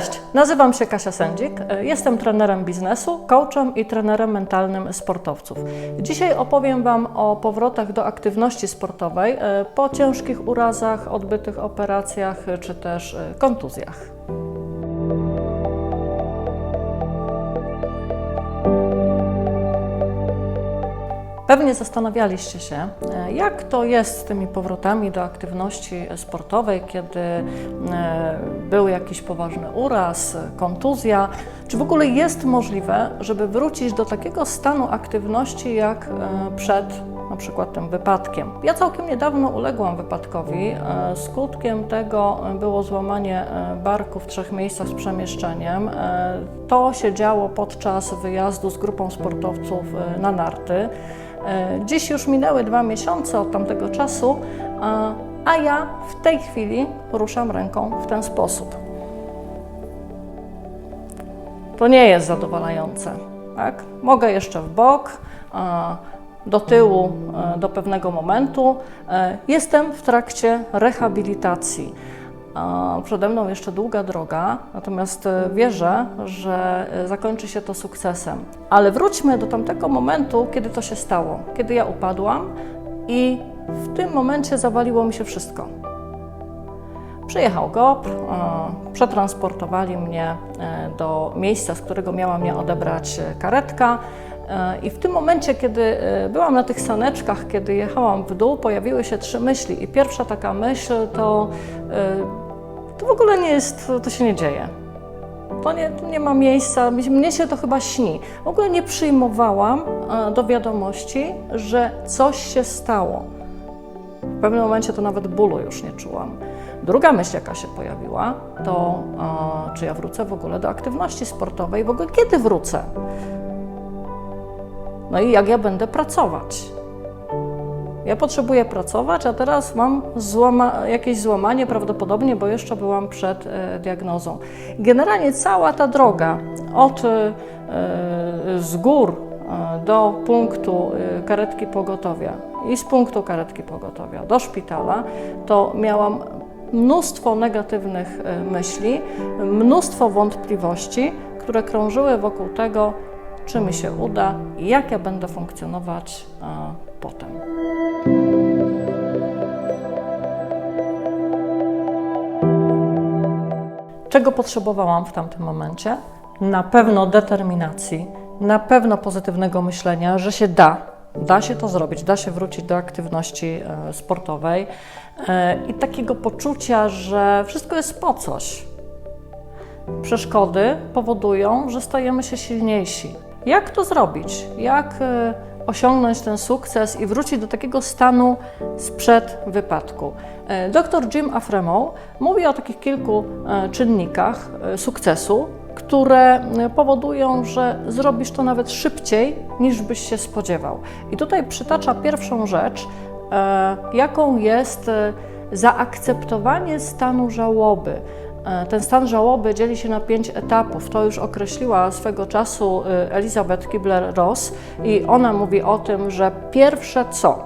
Cześć, nazywam się Kasia Sędzik. Jestem trenerem biznesu, coachem i trenerem mentalnym sportowców. Dzisiaj opowiem Wam o powrotach do aktywności sportowej e, po ciężkich urazach, odbytych operacjach e, czy też e, kontuzjach. Pewnie zastanawialiście się, e, jak to jest z tymi powrotami do aktywności sportowej, kiedy e, był jakiś poważny uraz, kontuzja. Czy w ogóle jest możliwe, żeby wrócić do takiego stanu aktywności jak e, przed na przykład tym wypadkiem. Ja całkiem niedawno uległam wypadkowi. Skutkiem tego było złamanie barku w trzech miejscach z przemieszczeniem. To się działo podczas wyjazdu z grupą sportowców na narty. E, dziś już minęły dwa miesiące od tamtego czasu, a ja w tej chwili poruszam ręką w ten sposób. To nie jest zadowalające. Tak? Mogę jeszcze w bok, do tyłu e, do pewnego momentu. E, jestem w trakcie rehabilitacji. Przede mną jeszcze długa droga, natomiast e, wierzę, że e, zakończy się to sukcesem. Ale wróćmy do tamtego momentu, kiedy to się stało, kiedy ja upadłam i w tym momencie zawaliło mi się wszystko. Przyjechał GOP, przetransportowali mnie e, do miejsca, z którego miała mnie odebrać karetka. I w tym momencie, kiedy byłam na tych saneczkach, kiedy jechałam w dół, pojawiły się trzy myśli. I pierwsza taka myśl to to w ogóle nie jest, to się nie dzieje. To nie, to nie ma miejsca, mnie się to chyba śni. W ogóle nie przyjmowałam e, do wiadomości, że coś się stało. W pewnym momencie to nawet bólu już nie czułam. Druga myśl, jaka się pojawiła, to e, czy ja wrócę w ogóle do aktywności sportowej, w ogóle kiedy wrócę? No i jak ja będę pracować? Ja potrzebuję pracować, a teraz mam złama, jakieś złamanie prawdopodobnie, bo jeszcze byłam przed e, diagnozą. Generalnie cała ta droga od e, z gór e, do punktu e, karetki pogotowia i z punktu karetki pogotowia do szpitala, to miałam mnóstwo negatywnych e, myśli, mnóstwo wątpliwości, które krążyły wokół tego, czy mi się uda jak ja będę funkcjonować potem. Czego potrzebowałam w tamtym momencie? Na pewno determinacji, na pewno pozytywnego myślenia, że się da, da się to zrobić, da się wrócić do aktywności e, sportowej e, i takiego poczucia, że wszystko jest po coś. Przeszkody powodują, że stajemy się silniejsi. Jak to zrobić? Jak e, osiągnąć ten sukces i wrócić do takiego stanu sprzed wypadku. E, Dr Jim Afremow mówi o takich kilku e, czynnikach e, sukcesu, które powodują, że zrobisz to nawet szybciej niż byś się spodziewał. I tutaj przytacza pierwszą rzecz, jaką jest zaakceptowanie stanu żałoby. E, ten stan żałoby dzieli się na pięć etapów. To już określiła swego czasu y, Elizabeth Kibler-Ross i ona mówi o tym, że pierwsze co,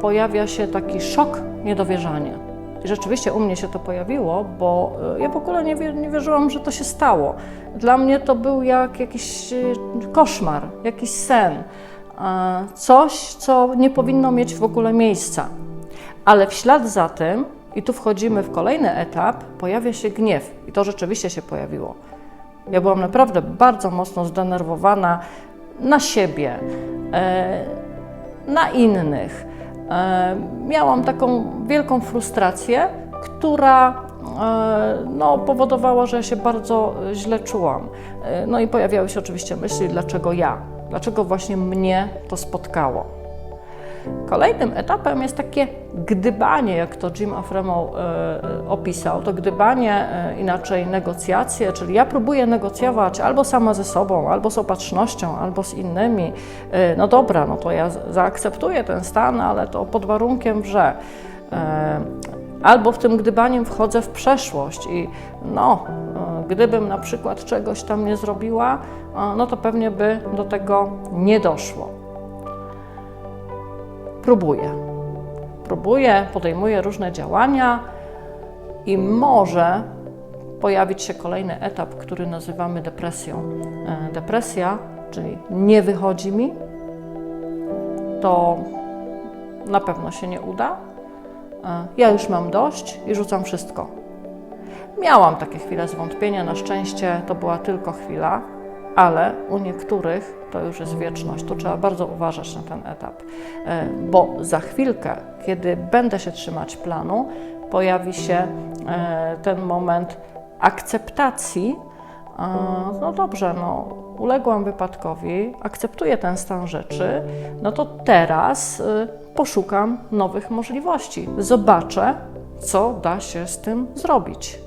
pojawia się taki szok, niedowierzanie. I rzeczywiście u mnie się to pojawiło, bo y, ja w ogóle nie, nie wierzyłam, że to się stało. Dla mnie to był jak jakiś y, koszmar, jakiś sen, coś, co nie powinno mieć w ogóle miejsca. Ale w ślad za tym i tu wchodzimy w kolejny etap, pojawia się gniew. I to rzeczywiście się pojawiło. Ja byłam naprawdę bardzo mocno zdenerwowana na siebie, e, na innych. E, miałam taką wielką frustrację, która e, no, powodowała, że ja się bardzo źle czułam. No i pojawiały się oczywiście myśli, dlaczego ja, dlaczego właśnie mnie to spotkało. Kolejnym etapem jest takie gdybanie, jak to Jim Afremow e, e, opisał. To gdybanie, e, inaczej negocjacje, czyli ja próbuję negocjować albo sama ze sobą, albo z opatrznością, albo z innymi. No dobra, no to ja zaakceptuję ten stan, ale to pod warunkiem, że albo w tym gdybaniem wchodzę w przeszłość i no, gdybym na przykład czegoś tam nie zrobiła, no to pewnie by do tego nie doszło próbuję. Próbuję, podejmuję różne działania i może pojawić się kolejny etap, który nazywamy depresją. E, Depresja, czyli nie wychodzi mi, to na pewno się nie uda. E, Ja już mam dość i rzucam wszystko. Miałam takie chwile zwątpienia, na szczęście to była tylko chwila, ale u niektórych to już jest wieczność. Tu trzeba bardzo uważać na ten etap, E, bo za chwilkę, kiedy będę się trzymać planu, pojawi się e, ten moment akceptacji. E, No dobrze, no, uległam wypadkowi, akceptuję ten stan rzeczy, no to teraz poszukam nowych możliwości. Zobaczę, co da się z tym zrobić.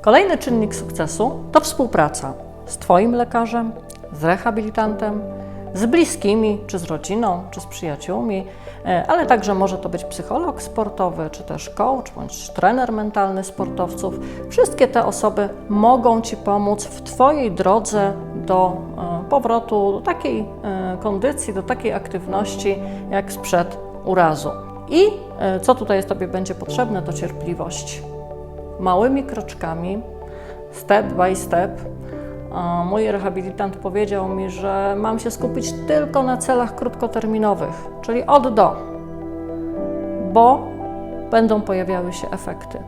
Kolejny czynnik sukcesu to współpraca z Twoim lekarzem, z rehabilitantem, z bliskimi, czy z rodziną, czy z przyjaciółmi, e, ale także może to być psycholog sportowy, czy też coach, bądź trener mentalny sportowców. Wszystkie te osoby mogą Ci pomóc w Twojej drodze do e, powrotu do takiej e, kondycji, do takiej aktywności jak sprzed urazu. I co tutaj Tobie będzie potrzebne, to cierpliwość małymi kroczkami, step by step. Mój rehabilitant powiedział mi, że mam się skupić tylko na celach krótkoterminowych, czyli od do, bo będą pojawiały się efekty.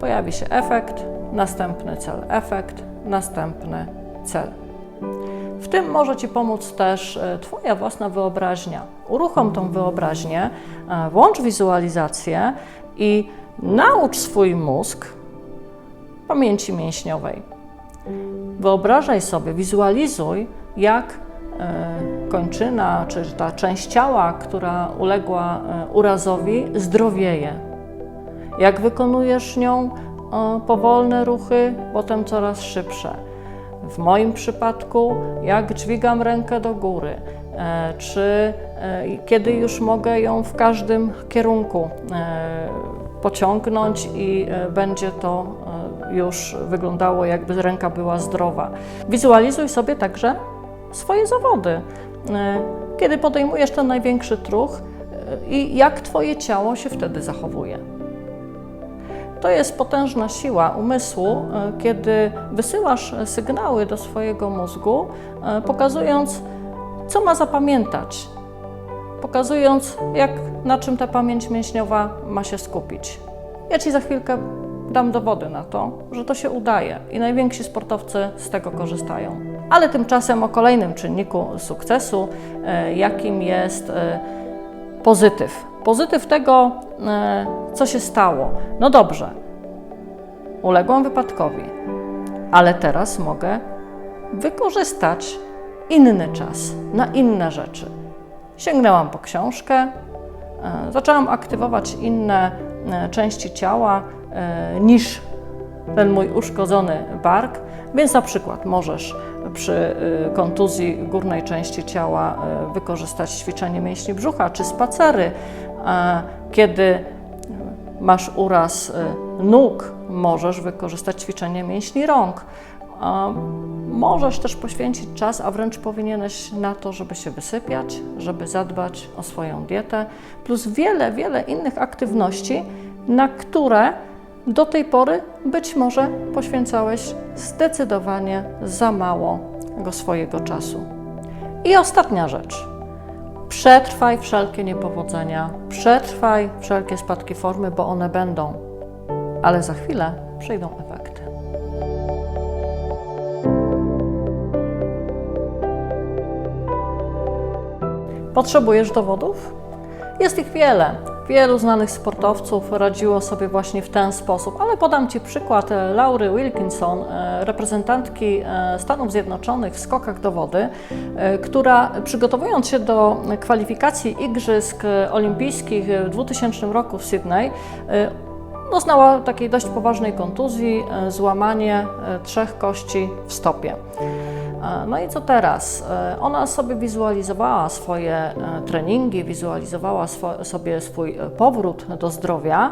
Pojawi się efekt, następny cel, efekt, następny cel. W tym może Ci pomóc też e, Twoja własna wyobraźnia. Uruchom tą wyobraźnię, e, włącz wizualizację i naucz swój mózg pamięci mięśniowej. Wyobrażaj sobie, wizualizuj, jak e, kończyna, czy ta część ciała, która uległa e, urazowi, zdrowieje. Jak wykonujesz nią powolne ruchy, potem coraz szybsze. W moim przypadku, jak dźwigam rękę do góry, e, czy kiedy już mogę ją w każdym kierunku pociągnąć i będzie to już wyglądało, jakby ręka była zdrowa. Wizualizuj sobie także swoje zawody. E, Kiedy podejmujesz ten największy truch e, i jak Twoje ciało się wtedy zachowuje. To jest potężna siła umysłu, e, kiedy wysyłasz sygnały do swojego mózgu, pokazując, co ma zapamiętać, pokazując, jak, na czym ta pamięć mięśniowa ma się skupić. Ja Ci za chwilkę dam dowody na to, że to się udaje i najwięksi sportowcy z tego korzystają. Ale tymczasem o kolejnym czynniku sukcesu, e, jakim jest e, pozytyw. Pozytyw tego, e, co się stało. No dobrze, uległam wypadkowi, ale teraz mogę wykorzystać inny czas na inne rzeczy. Sięgnęłam po książkę, zaczęłam aktywować inne części ciała niż ten mój uszkodzony bark, więc na przykład możesz przy y, kontuzji górnej części ciała y, wykorzystać ćwiczenie mięśni brzucha czy spacery. Kiedy masz uraz nóg, możesz wykorzystać ćwiczenie mięśni rąk. Możesz też poświęcić czas, a wręcz powinieneś na to, żeby się wysypiać, żeby zadbać o swoją dietę, plus wiele, wiele innych aktywności, na które do tej pory być może poświęcałeś zdecydowanie za mało go swojego czasu. I ostatnia rzecz. Przetrwaj wszelkie niepowodzenia, przetrwaj wszelkie spadki formy, bo one będą, ale za chwilę przyjdą efekty. Potrzebujesz dowodów? Jest ich wiele. Wielu znanych sportowców radziło sobie właśnie w ten sposób, ale podam Ci przykład e, Laury Wilkinson, e, reprezentantki e, Stanów Zjednoczonych w skokach do wody, która przygotowując się do kwalifikacji Igrzysk Olimpijskich w 2000 roku w Sydney, doznała takiej dość poważnej kontuzji, złamanie trzech kości w stopie. E, No i co teraz? E, Ona sobie wizualizowała swoje e, treningi, wizualizowała swo- sobie swój powrót do zdrowia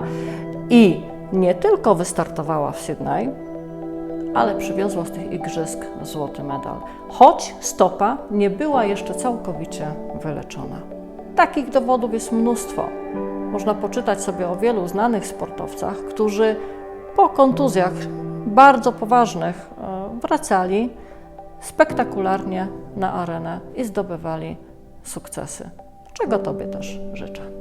i nie tylko wystartowała w Sydney, ale przywiozła z tych igrzysk złoty medal, choć stopa nie była jeszcze całkowicie wyleczona. Takich dowodów jest mnóstwo. Można poczytać sobie o wielu znanych sportowcach, którzy po kontuzjach bardzo poważnych wracali spektakularnie na arenę i zdobywali sukcesy, czego Tobie też życzę.